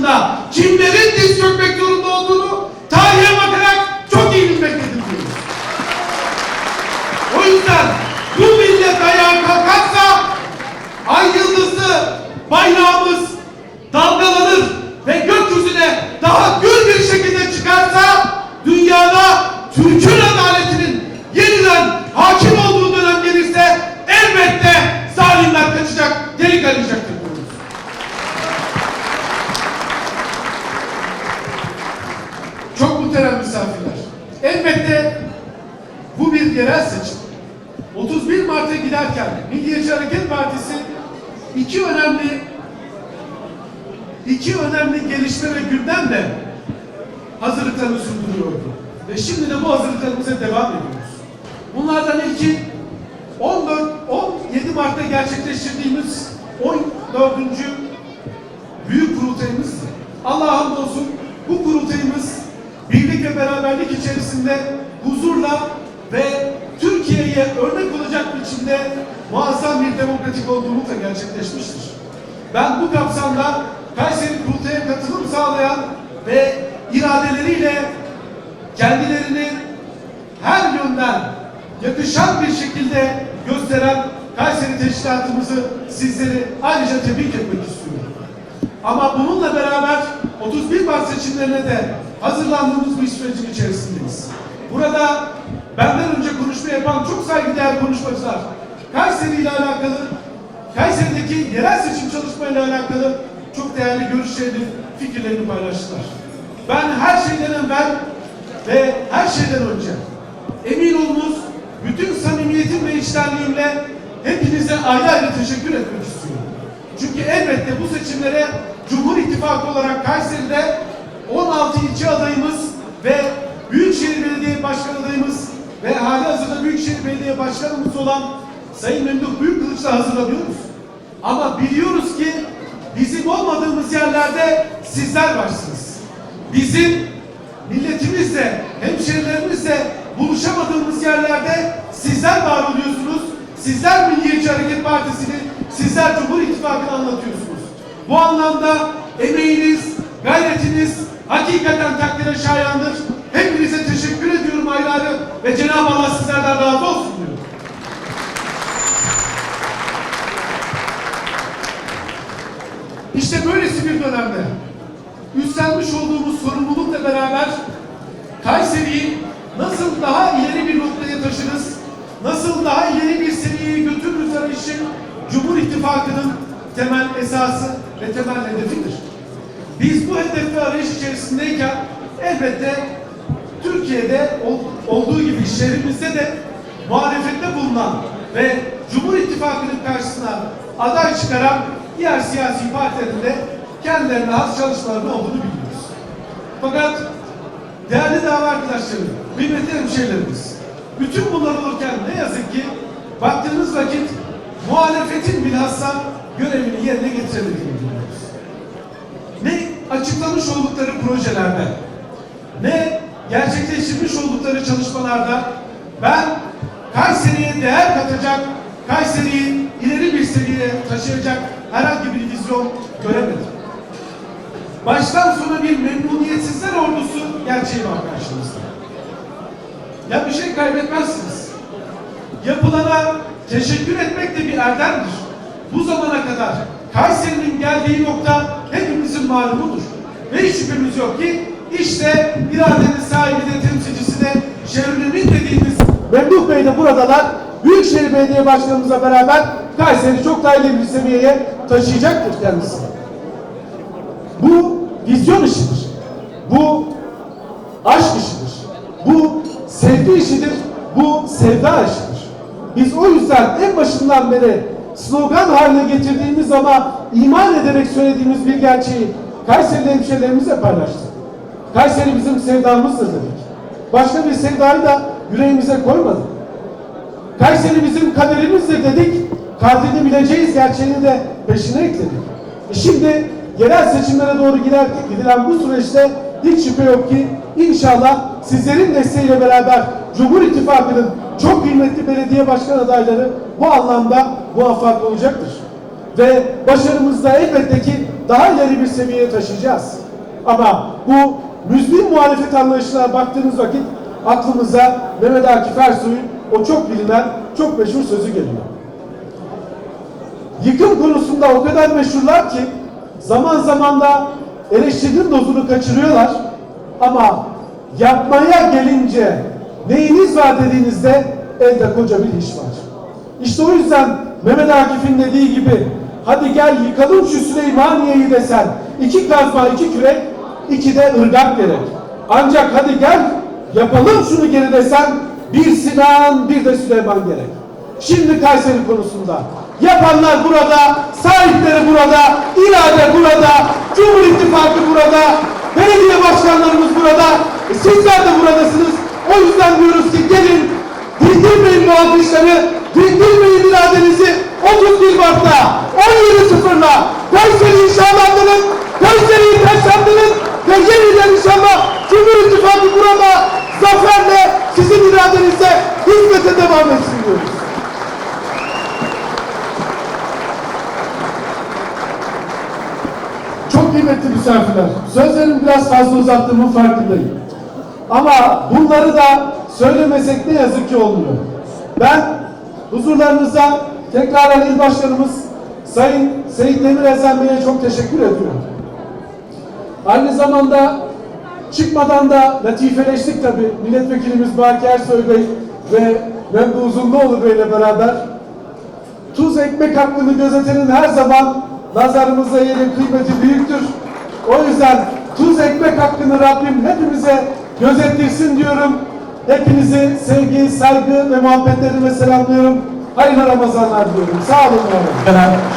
한다. 진백의 seçim. 31 Mart'a giderken Milliyetçi Hareket Partisi iki önemli iki önemli gelişme ve gündemle hazırlıklarını sürdürüyordu. Ve şimdi de bu hazırlıklarımıza devam ediyoruz. Bunlardan ilki 14 17 Mart'ta gerçekleştirdiğimiz 14. büyük kurultayımızdı. Allah'a hamdolsun bu kurultayımız birlik ve beraberlik içerisinde huzurla ve Türkiye'ye örnek olacak biçimde muazzam bir demokratik olgunlukla gerçekleşmiştir. Ben bu kapsamda Kayseri Kurultay'a katılım sağlayan ve iradeleriyle kendilerini her yönden yakışan bir şekilde gösteren Kayseri Teşkilatımızı sizleri ayrıca tebrik etmek istiyorum. Ama bununla beraber 31 Mart seçimlerine de hazırlandığımız bir sürecin içerisindeyiz. Burada benden önce konuşma yapan çok saygıdeğer konuşmacılar Kayseri ile alakalı, Kayseri'deki yerel seçim çalışmayla alakalı çok değerli görüşlerini, fikirlerini paylaştılar. Ben her şeyden evvel ve her şeyden önce emin olunuz bütün samimiyetim ve içtenliğimle hepinize ayrı ayrı teşekkür etmek istiyorum. Çünkü elbette bu seçimlere Cumhur İttifakı olarak Kayseri'de 16 ilçe adayımız ve Büyükşehir Belediye Başkan adayımız ve hali hazırda Büyükşehir Belediye Başkanımız olan Sayın Memduh Büyükkılıç'la hazırlanıyoruz. Ama biliyoruz ki bizim olmadığımız yerlerde sizler varsınız. Bizim milletimizle, hemşerilerimizle buluşamadığımız yerlerde sizler var oluyorsunuz. Sizler Milliyetçi Hareket Partisi'ni, sizler Cumhur İttifakı'nı anlatıyorsunuz. Bu anlamda emeğiniz, gayretiniz hakikaten takdire şayandır. Ve Cenab-ı Allah sizlerden razı olsun diyorum. İşte böylesi bir dönemde üstlenmiş olduğumuz sorumlulukla beraber Kayseri'yi nasıl daha ileri bir noktaya taşırız, nasıl daha ileri bir seviyeye götürürüz arayışı Cumhur İttifakı'nın temel esası ve temel hedefidir. Biz bu hedef ve arayış içerisindeyken elbette Türkiye'de ol- olduğu gibi şehrimizde de muhalefette bulunan ve Cumhur İttifakı'nın karşısına aday çıkaran diğer siyasi partilerin de kendilerine has çalışmalarının olduğunu biliyoruz. Fakat değerli dava arkadaşlarım, kıymetli hemşehrilerimiz, bütün bunlar olurken ne yazık ki baktığınız vakit muhalefetin bilhassa görevini yerine getiremediğini biliyoruz. Ne açıklamış oldukları projelerde, ne gerçekleştirmiş oldukları çalışmalarda ben Kayseri'ye değer katacak, Kayseri'yi ileri bir seviyeye taşıyacak herhangi bir vizyon göremedim. Baştan sona bir memnuniyetsizler ordusu gerçeği var karşımızda. Ya bir şey kaybetmezsiniz. Yapılana teşekkür etmek de bir erdemdir. Bu zamana kadar Kayseri'nin geldiği nokta hepimizin malumudur. Ve hiç yok ki işte iradenin sahibi de temsilcisi de Şevrimin dediğimiz Memduh Bey de buradalar. Büyükşehir Belediye Başkanımızla beraber Kayseri çok daha ileri bir seviyeye taşıyacaktır kendisi. Bu vizyon işidir. Bu aşk işidir. Bu sevgi işidir. Bu sevda işidir. Biz o yüzden en başından beri slogan haline getirdiğimiz ama iman ederek söylediğimiz bir gerçeği Kayseri'li hemşehrilerimizle paylaştık. Kayseri bizim sevdamızdır dedik. Başka bir sevdayı da yüreğimize koymadık. Kayseri bizim kaderimizdir dedik. Kadrini bileceğiz gerçeğini de peşine ekledik. E şimdi yerel seçimlere doğru gider, gidilen bu süreçte hiç şüphe yok ki inşallah sizlerin desteğiyle beraber Cumhur İttifakı'nın çok kıymetli belediye başkan adayları bu anlamda muvaffak olacaktır. ve başarımızı da elbette ki daha ileri bir seviyeye taşıyacağız. Ama bu müzmin muhalefet anlayışına baktığınız vakit aklımıza Mehmet Akif Ersoy'un o çok bilinen, çok meşhur sözü geliyor. Yıkım konusunda o kadar meşhurlar ki zaman zaman da eleştirinin dozunu kaçırıyorlar. Ama yapmaya gelince neyiniz var dediğinizde elde koca bir iş var. İşte o yüzden Mehmet Akif'in dediği gibi hadi gel yıkalım şu Süleymaniye'yi desen iki kazma iki kürek iki de ırgat gerek. Ancak hadi gel yapalım şunu geri desen bir Sinan bir de Süleyman gerek. Şimdi Kayseri konusunda yapanlar burada, sahipleri burada, irade burada, Cumhur İttifakı burada, belediye başkanlarımız burada, e sizler de buradasınız. O yüzden diyoruz ki gelin, dindirmeyin bu alkışları, dindirmeyin iradenizi 31 Mart'ta 17.00'la Kayseri inşaatlandırın, Kayseri'yi taşlandırın ve yeniden inşallah Cumhur İttifakı burada zaferle sizin iradenizle hizmete devam etsin diyoruz. Çok kıymetli misafirler. Sözlerimi biraz fazla uzattığımın farkındayım. Ama bunları da söylemesek ne yazık ki olmuyor. Ben huzurlarınıza tekrardan il başkanımız Sayın Seyit Demir Esen Bey'e çok teşekkür ediyorum. Aynı zamanda çıkmadan da latifeleştik tabi. Milletvekilimiz Baki Ersoy Bey ve Memdu Uzunluoğlu Bey ile beraber tuz ekmek hakkını gözetenin her zaman nazarımızda yeri kıymeti büyüktür. O yüzden tuz ekmek hakkını Rabbim hepimize gözettirsin diyorum. Hepinizi sevgi, saygı ve muhabbetlerime selamlıyorum. Hayırlı Ramazanlar diyorum. Sağ olun. olun.